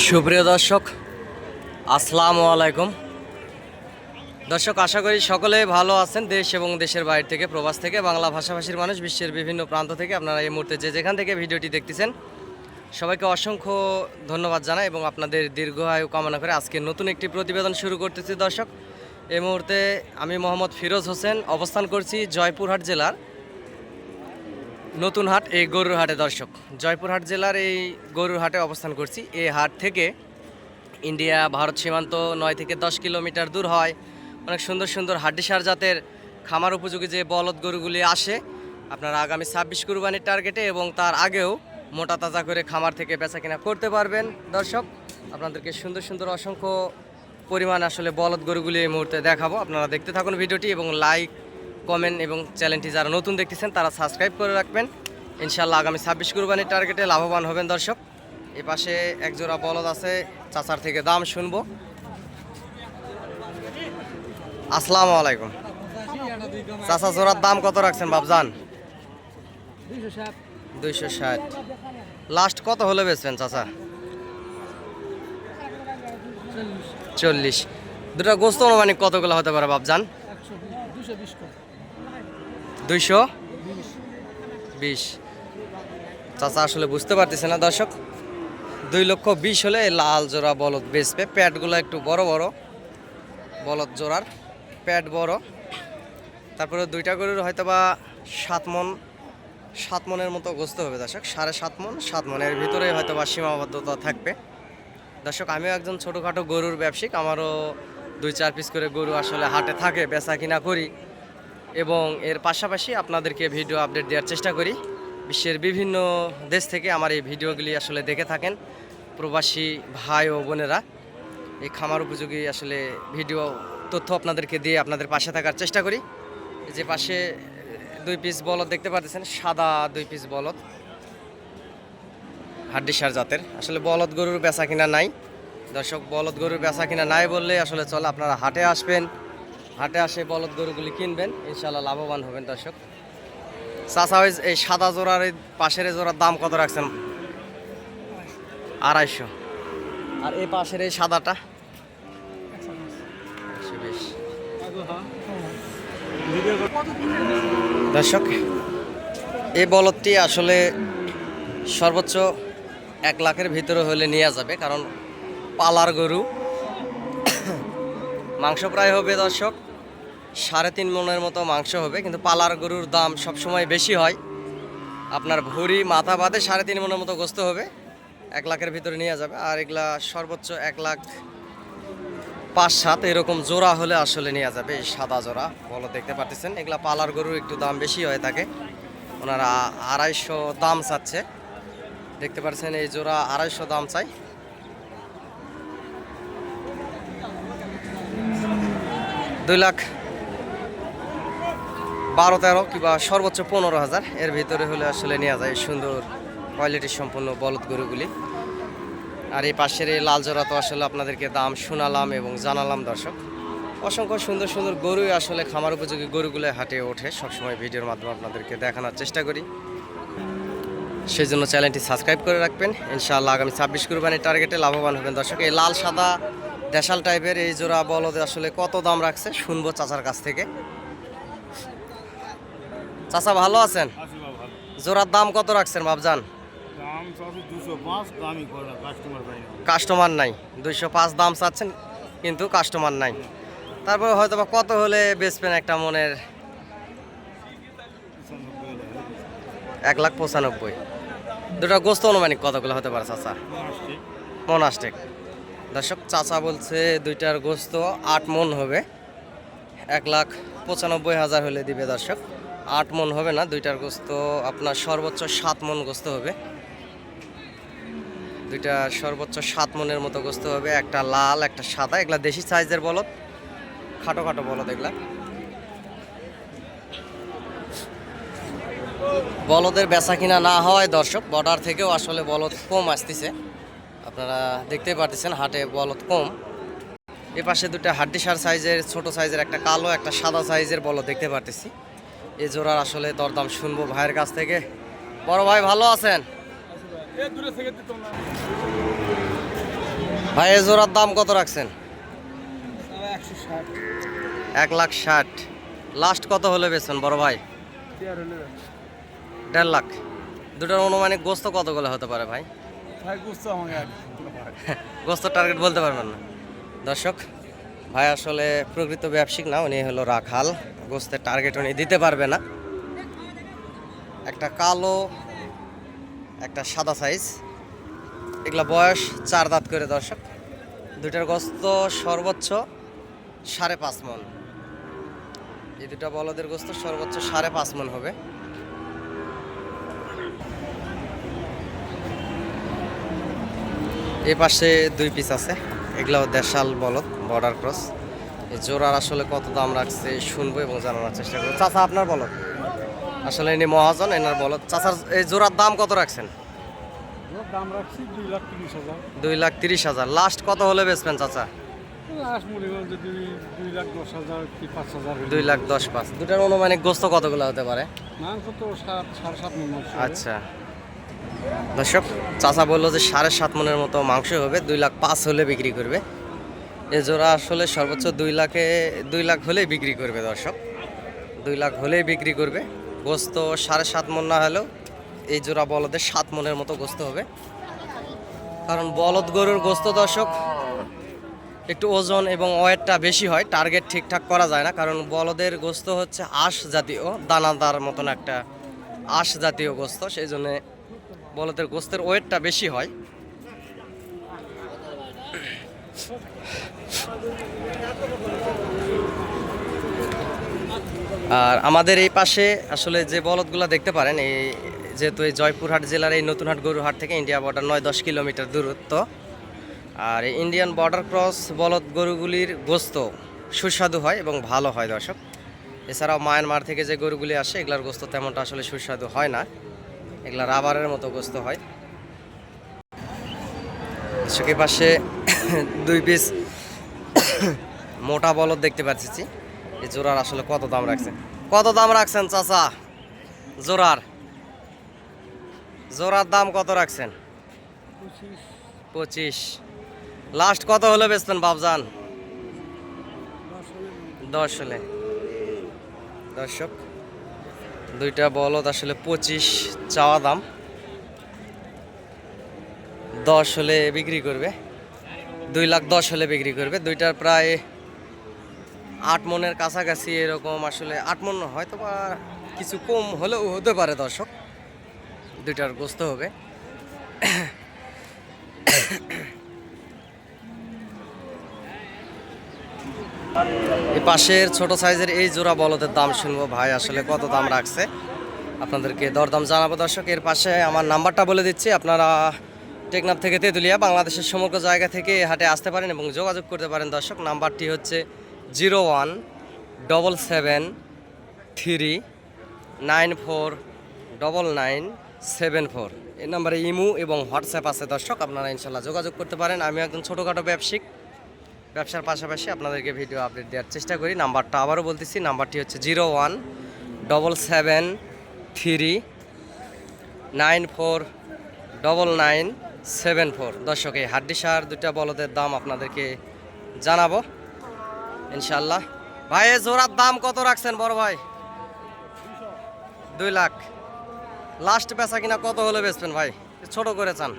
সুপ্রিয় দর্শক, আসসালামু আলাইকুম। দর্শক, আশা করি সকলে ভালো আছেন দেশ এবং দেশের বাইরে থেকে, প্রবাস থেকে, বাংলা ভাষাভাষীর মানুষ, বিশ্বের বিভিন্ন প্রান্ত থেকে আপনারা এই মুহূর্তে যে যেখান থেকে ভিডিওটি দেখতেছেন, সবাইকে অসংখ্য ধন্যবাদ জানাই এবং আপনাদের দীর্ঘ আয়ু কামনা করে আজকে নতুন একটি প্রতিবেদন শুরু করতেছি। দর্শক, এই মুহূর্তে আমি মোহাম্মদ ফিরোজ হোসেন অবস্থান করছি জয়পুরহাট জেলার নতুন হাট, এই গরুর হাটে দর্শক। জয়পুরহাট জেলার এই গরুর হাটে অবস্থান করছি। এই হাট থেকে ইন্ডিয়া, ভারত সীমান্ত নয় থেকে দশ কিলোমিটার দূর হয়। অনেক সুন্দর সুন্দর হাড্ডিসার জাতের খামার উপযোগী যে বলদ গরুগুলি আসে, আপনারা আগামী ছাব্বিশ কুরবানির টার্গেটে এবং তার আগেও মোটা তাজা করে খামার থেকে বেচা কিনা করতে পারবেন। দর্শক, আপনাদেরকে সুন্দর সুন্দর অসংখ্য পরিমাণ আসলে বলদ গরুগুলি এই মুহূর্তে দেখাবো। আপনারা দেখতে থাকুন ভিডিওটি এবং লাইক কমেন্ট এবং চ্যানেলটি যারা নতুন দেখতেছেন, তারা সাবস্ক্রাইব করে রাখবেন। ইনশাল্লাহ আগামী ছাব্বিশ কুরবানির টার্গেটে লাভবান হবেন দর্শক। এ পাশে এক জোড়া বলদ আছে, চাচার থেকে দাম শুনব। আসসালামু আলাইকুম। চাচা, জোড়ার দাম কত রাখছেন বাবজান দুইশো ষাট। লাস্ট কত হলে বেচবেন চাচা? চল্লিশ। দুটা গোস্ত অনুমানিক কতগুলো হতে পারে বাবজান দুইশো? বিশ। চাচা আসলে বুঝতে পারতেছে না, দর্শক। দুই লক্ষ বিশ হলে লাল জোড়া বলদ বেচবে। প্যাডগুলো একটু বড় বড়। বলদ জোড়ার। প্যাড বড়। তারপরে দুইটা গরুর হয়তো বা সাত মন, সাত মনের মতো গোস্ত হবে, দর্শক। সাড়ে সাত মন, সাত মনের ভিতরে হয়তো বা সীমাবদ্ধতা থাকবে। দর্শক, আমিও একজন ছোটোখাটো গরুর ব্যবসায়িক। আমারও দুই চার পিস করে গরু আসলে হাটে থাকে, বেচা কিনা করি। এবং এর পাশাপাশি আপনাদেরকে ভিডিও আপডেট দেওয়ার চেষ্টা করি। বিশ্বের বিভিন্ন দেশ থেকে আমার এই ভিডিওগুলি আসলে দেখে থাকেন প্রবাসী ভাই ও বোনেরা। এই খামার উপযোগী আসলে ভিডিও তথ্য আপনাদেরকে দিয়ে আপনাদের পাশে থাকার চেষ্টা করি। যে পাশে দুই পিস বলদ দেখতে পাচ্ছেন, সাদা দুই পিস বলদ। হাড্ডিসার জাতের। আসলে বলদ গরুর বেচা কিনা নাই। দর্শক, বলদ গরুর বেচা কিনা নাই বললে আসলে চলে। আপনারা হাটে আসবেন হাটে আসে বলদ গরুগুলি কিনবেন ইনশাল্লাহ লাভবান হবেন দর্শক। চাচা, ওই এই সাদা জোড়ার এই পাশের জোড়ার দাম কত রাখছেন? আড়াইশো। আর এই পাশের এই সাদাটা। দর্শক, এই বলদটি আসলে সর্বোচ্চ এক লাখের ভিতরে হলে নেওয়া যাবে, কারণ পালার গরু মাংস প্রায় হবে দর্শক। সাড়ে তিন মনের মতো মাংস হবে, কিন্তু পালার গরুর দাম সবসময় বেশি হয়। আপনার ভুঁড়ি, মাথা বাদে সাড়ে তিন মনের মতো গোস্ত হবে। এক লাখের ভিতরে নিয়ে যাবে, আর এগুলা সর্বোচ্চ এক লাখ পাঁচ সাত এরকম জোড়া হলে আসলে নেওয়া যাবে, এই সাদা জোড়া। বলো, দেখতে পাচ্ছেন এগুলা পালার গরুর একটু দাম বেশি হয়ে থাকে। ওনারা আড়াইশো দাম চাচ্ছে। দেখতে পাচ্ছেন এই জোড়া আড়াইশো দাম চাই। দুই লাখ বারো তেরো কিংবা সর্বোচ্চ পনেরো হাজার। এর ভিতরে হলে আসলে নেওয়া যায় সুন্দর কোয়ালিটি সম্পূর্ণ বলদ গরুগুলি। আর এই পাশের এই লাল জোড়া তো আসলে আপনাদেরকে দাম শোনালাম এবং জানালাম দর্শক। অসংখ্য সুন্দর সুন্দর গরুই আসলে খামার উপযোগী গরুগুলো হাটে ওঠে। সবসময় ভিডিওর মাধ্যমে আপনাদেরকে দেখানোর চেষ্টা করি। সেই জন্য চ্যানেলটি সাবস্ক্রাইব করে রাখবেন। ইনশাআল্লাহ আগামী ছাব্বিশ কুরবানির টার্গেটে লাভবান হবেন দর্শক। এই লাল, সাদা দেশাল টাইপের এই জোড়া বলদে আসলে কত দাম রাখছে শুনব চাচার কাছ থেকে। চাচা ভালো আছেন? জোড়ার দাম কত রাখছেন বাবজান দাম চাচ্ছি দুশো পাঁচ দামই করে না কাস্টমার নাই। দুইশো পাঁচ দাম চাচ্ছেন কিন্তু কাস্টমার নাই। তারপরে হয়তো বা কত হলে বেচবেন একটা মনের? এক লাখ পঁচানব্বই। দুটো গোস্ত অনুমানিক কতগুলো হতে পারে চাচা? মনাস্টেক দর্শক, চাচা বলছে দুইটার গোস্ত আট মন হবে। এক লাখ পঁচানব্বই হাজার হলে দিবে দর্শক। আট মন হবে না, দুইটার গোস্ত আপনার সর্বোচ্চ সাত মন গোস্ত হবে। দুইটা সর্বোচ্চ সাত মনের মতো গোস্ত হবে, একটা লাল, একটা সাদা, এগুলা দেশি সাইজের বলদ, খাটো খাটো বলদ এগুলা। বলদের বেচা কিনা না হওয়ায় দর্শক, বর্ডার থেকেও আসলে বলদ কম আসতেছে। আপনারা দেখতেই পারতেছেন হাটে বলদ কম। এ পাশে দুটো হাড্ডিসার সাইজের ছোট সাইজের একটা কালো একটা সাদা সাইজের বলদ দেখতে পারতেছি। এই জোড়ার আসলে দরদাম শুনব ভাইয়ের কাছ থেকে। বড় ভাই ভালো আছেন? ভাই এ জোড়ার দাম কত রাখছেন? এক লাখ ষাট। লাস্ট কত হলে বেছেন বড় ভাই? দেড় লাখ। দুটোর অনুমানিক গোস্ত কতগুলো হতে পারে ভাই? ভাই, গোস্ত টার্গেট বলতে পারবেন না। দর্শক, ভাই আসলে প্রকৃত ব্যবসায়িক না, উনি হলো রাখাল। গোস্তের টার্গেট উনি দিতে পারবে না। একটা কালো, একটা সাদা সাইজ এগুলা বয়স চার দাঁত করে দর্শক। দুইটার গোস্ত সর্বোচ্চ সাড়ে পাঁচ মন। এই দুটা বলদের গোস্ত সর্বোচ্চ সাড়ে পাঁচ মন হবে। এই পাশে দুই পিস আছে। এগুলাও দেশাল বলদ বর্ডার ক্রস এই জোড়ার আসলে কত দাম রাখছে শুনব এবং জানানোর চেষ্টা করব। চাচা আপনার বলদ? আসলে ইনি মহাজন এনার বলদ। চাচার এই জোড়ার দাম কত রাখছেন? দুই লাখ তিরিশ হাজার। লাস্ট কত হলে বেচবেন চাচা? দুই লাখ দশ পাঁচ দুটার অনুমানিক গোস্ত কতগুলো হতে পারে। আচ্ছা। দর্শক, চাচা বলল যে সাড়ে সাত মনের মতো মাংস হবে, দুই লাখ পাঁচ হলে বিক্রি করবে। এ জোড়া আসলে সর্বোচ্চ দুই লাখে, দুই লাখ হলেই বিক্রি করবে দর্শক। দুই লাখ হলেই বিক্রি করবে। গোস্ত সাড়ে সাত মন না হলেও এই জোড়া বলদের সাত মনের মতো গোস্ত হবে। কারণ বলদ গরুর গোস্ত দর্শক, একটু ওজন এবং ওয়েটটা বেশি হয়, টার্গেট ঠিকঠাক করা যায় না। কারণ বলদের গোস্ত হচ্ছে আঁশ জাতীয়, দানাদার মতন একটা আঁশ জাতীয় গোস্ত, সেই জন্য বলদের গোস্তের ওয়েটটা বেশি হয়। আর আমাদের এই পাশে আসলে যে বলদগুলো দেখতে পারেন, এই যেহেতু এই জয়পুরহাট জেলার এই নতুনহাট গরুহাট থেকে ইন্ডিয়া বর্ডার নয় দশ কিলোমিটার দূরত্ব। আর এই ইন্ডিয়ান বর্ডার ক্রস বলদ গরুগুলির গোস্ত সুস্বাদু হয় এবং ভালো হয় দর্শক। এছাড়াও মায়ানমার থেকে যে গরুগুলি আসে, এগুলার গোস্ত তেমনটা আসলে সুস্বাদু হয় না। এগুলা রাবারের মতো গোস্ত হয়। দর্শকের পাশে দুই পিস মোটা বলদ দেখতে পাচ্ছি। এই জোড়ার আসলে কত দাম রাখছেন? কত দাম রাখছেন, চাচা? জোড়ার। জোড়ার দাম কত রাখছেন? পঁচিশ। লাস্ট কত হলে বেচতেন বাবজান দশ হলে। দর্শক দুইটা বলদ আসলে পঁচিশ চাওয়া দাম। দশ হলে বিক্রি করবে। দুই লাখ দশ হলে বিক্রি করবে। দুইটার প্রায় আট মনের কাছাকাছি এরকম আসলে আট মন হয়তো বা কিছু কম হলেও হতে পারে দর্শক। দুইটার গোস্ত হবে। পাশের ছোট সাইজের এই জোড়া বলদের দাম শুনব ভাই, আসলে কত দাম রাখছে? আপনাদেরকে দরদাম জানাব দর্শক, এর পাশে আমার নাম্বারটা বলে দিচ্ছি, আপনারা টেকনাফ থেকে তেঁতুলিয়া, বাংলাদেশের সমগ্র জায়গা থেকে হাটে আসতে পারেন এবং যোগাযোগ করতে পারেন দর্শক, নাম্বারটি হচ্ছে zero one double seven three nine four double nine seven four. এই নাম্বারে ইমু এবং হোয়াটসঅ্যাপ আছে দর্শক, আপনারা ইনশাল্লাহ যোগাযোগ করতে পারেন। আমি একজন ছোটোখাটো ব্যবসায়িক ব্যবসার পাশাপাশি আপনাদেরকে ভিডিও আপডেট দেওয়ার চেষ্টা করি। নাম্বারটা আবারও বলতেছি নাম্বারটি হচ্ছে zero one double seven three nine four double nine seven four দর্শক, এই হাড্ডি সার দুটা বলদের দাম আপনাদেরকে জানাব ইনশাল্লাহ ভাই, এ জোড়ার দাম কত রাখছেন বড় ভাই? দুই লাখ। লাস্ট বেচা কিনা কত হলে বেচবেন ভাই? ছোট করে চান।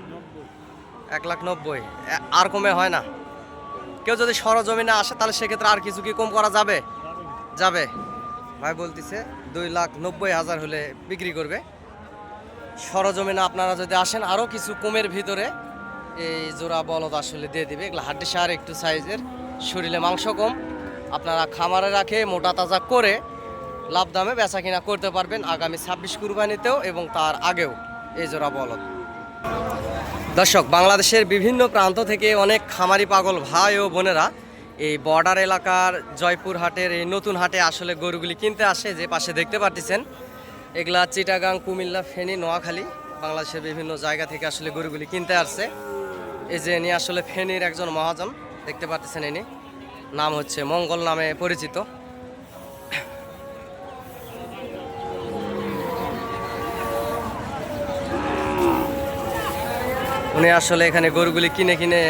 এক লাখ নব্বই। আর কমে হয় না। কেউ যদি সরজমিনে আসে, তাহলে সেক্ষেত্রে আর কিছু কি কম করা যাবে? যাবে। ভাই বলতেছে, দুই লাখ নব্বই হাজার হলে বিক্রি করবে। সরজমিনে আপনারা যদি আসেন আরও কিছু কমের ভিতরে এই জোড়া বলদ আসলে দিয়ে দিবে। এগুলো হাড্ডি সার, একটু সাইজের, শরীরে মাংস কম। আপনারা খামারে রাখে, মোটা তাজা করে লাভ দামে বেচা কিনা করতে পারবেন আগামী ছাব্বিশ কুরবানিতেও এবং তার আগেও এই জোড়া বলদ। দর্শক, বাংলাদেশের বিভিন্ন প্রান্ত থেকে অনেক খামারি পাগল ভাই ও বোনেরা এই বর্ডার এলাকার জয়পুর হাটের এই নতুন হাটে আসলে গরুগুলি কিনতে আসে, যে পাশে দেখতে পাচ্ছেন এগুলা চিটাগাং, কুমিল্লা, ফেনী, নোয়াখালী, বাংলাদেশের বিভিন্ন জায়গা থেকে আসলে গরুগুলি কিনতে আসছে। এই যে ইনি আসলে ফেনীর একজন মহাজন, দেখতে পাচ্ছেন ইনি। নাম হচ্ছে মঙ্গল নামে পরিচিত। উনি আসলে এখানে গরুগুলি কিনে কিনে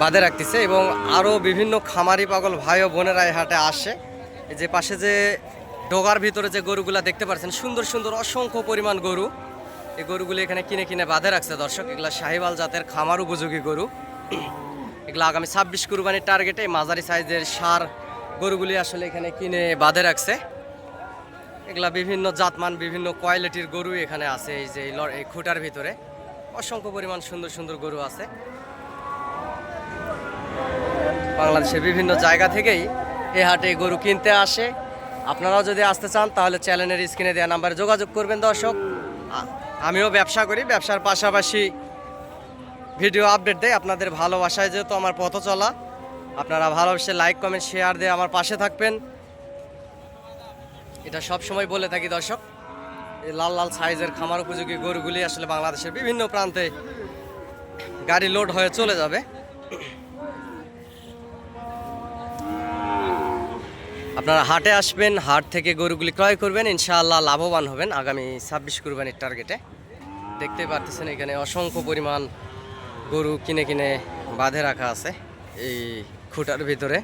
বাঁধে রাখতেছে এবং আরও বিভিন্ন খামারি পাগল ভাই ও বোনেরা এই হাটে আসে। যে পাশে যে ডোগার ভিতরে যে গরুগুলা দেখতে পাচ্ছেন সুন্দর সুন্দর অসংখ্য পরিমাণ গরু। এই গরুগুলি এখানে কিনে কিনে বাঁধে রাখছে দর্শক। এগুলা শাহিওয়াল জাতের খামার উপযোগী গরু। এগুলো আগামী ছাব্বিশ কুরবানির টার্গেটে মাঝারি সাইজের সার গরুগুলি আসলে এখানে কিনে বাঁধে রাখছে। এগুলা বিভিন্ন জাতমান, বিভিন্ন কোয়ালিটির গরু এখানে আছে এই যে এই খুঁটার ভিতরে। অসংখ্য পরিমাণ সুন্দর সুন্দর গরু আছে। বাংলাদেশের বিভিন্ন জায়গা থেকেই এ হাটে গরু কিনতে আসে। আপনারাও যদি আসতে চান, তাহলে চ্যানেলের স্ক্রিনে দেওয়া নাম্বারে যোগাযোগ করবেন দর্শক। আমিও ব্যবসা করি, ব্যবসার পাশাপাশি ভিডিও আপডেট দেয় আপনাদের ভালোবাসায় যেহেতু আমার পথ চলা, আপনারা ভালোবেসে লাইক, কমেন্ট শেয়ার দিয়ে আমার পাশে থাকবেন। এটা সব সময় বলে থাকি দর্শক। এই লাল লাল সাইজের খামার উপযোগী গরুগুলি আসলে বাংলাদেশের বিভিন্ন প্রান্তে গাড়ি লোড হয়ে চলে যাবে। আপনারা হাটে আসবেন, হাট থেকে গরুগুলি ক্রয় করবেন, ইনশাআল্লাহ লাভবান হবেন আগামী ছাব্বিশ কুরবানির টার্গেটে। দেখতে পারতেছেন এখানে অসংখ্য পরিমাণ গরু কিনে কিনে বাঁধে রাখা আছে এই খুঁটার ভিতরে।